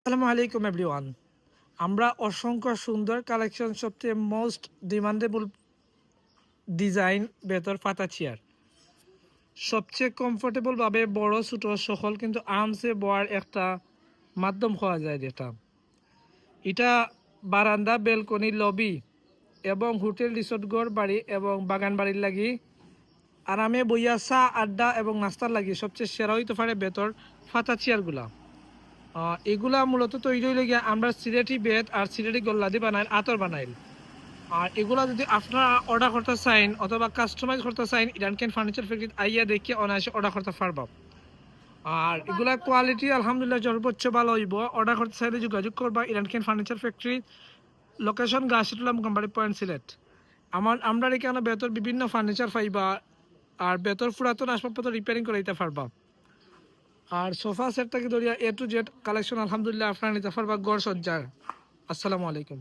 আসসালামু আলাইকুম এভরিওয়ান আমরা অসংখ্য সুন্দর কালেকশন সবচেয়ে মোস্ট ডিমান্ডেবল ডিজাইন বেতর পাতা চেয়ার সবচেয়ে কমফোর্টেবলভাবে বড়, ছোট সকল কিন্তু আরামসে বয়ার একটা মাধ্যম হওয়া যায় যেটা। এটা বারান্দা বেলকনি লবি এবং হোটেল রিসোর্ট গড় বাড়ি এবং বাগান বাড়ির লাগি আরামে বইয়া চা, আড্ডা এবং নাস্তার লাগি সবচেয়ে সেরা হইতে পারে বেতর ফাতা চেয়ারগুলা এগুলা মূলত তৈরি হইলে গিয়ে আমরা সিলেটি বেত আর সিলেটি গোল্লাদি বানাই আতর বানাইল। আর এগুলা যদি আপনারা অর্ডার করতে চাইন অথবা কাস্টমাইজ করতে চাইন ইরান ক্যান ফার্নিচার ফ্যাক্টরি আইয়া দেখে অনায়াসে অর্ডার করতে পারবা। আর এগুলা কোয়ালিটি আলহামদুলিল্লাহ সর্বোচ্চ ভালো হইব। অর্ডার করতে চাইলে যোগাযোগ করবা Iran can furniture factory location Gachhitula Mokambari point Sylhet. আমার, আমরা এখানে বেতর বিভিন্ন ফার্নিচার পাইবা, আর বেতর পুরাতন আসবাবপত্র রিপেয়ারিং করে দিতে পারবা। আর সোফা সেট থেকে ধরিয়া এ টু জেড কালেকশন আলহামদুলিল্লাহ আফরানি নিতে পারবা গড় সজ্জার। আসসালামু আলাইকুম।